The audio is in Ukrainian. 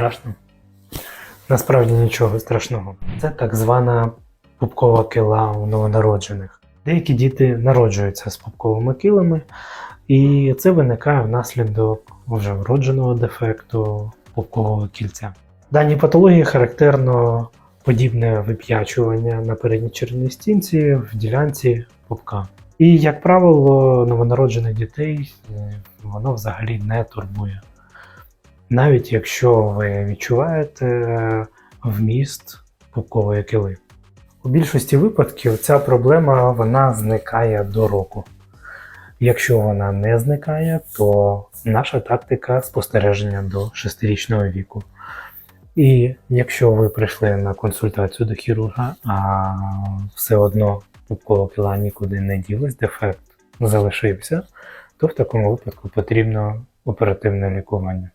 Страшно? Насправді нічого страшного. Це так звана пупкова кила у новонароджених. Деякі діти народжуються з пупковими килами, і це виникає внаслідок вже вродженого дефекту пупкового кільця. Даній патології характерно подібне вип'ячування на передній черевній стінці в ділянці пупка. І, як правило, новонароджених дітей е, воно взагалі не турбує. Навіть якщо ви відчуваєте вміст пупкової кили. У більшості випадків ця проблема вона зникає до року. Якщо вона не зникає, то наша тактика спостереження до 6-річного віку. І якщо ви прийшли на консультацію до хірурга, а все одно пупкова кила нікуди не ділась, дефект залишився, то в такому випадку потрібно оперативне лікування.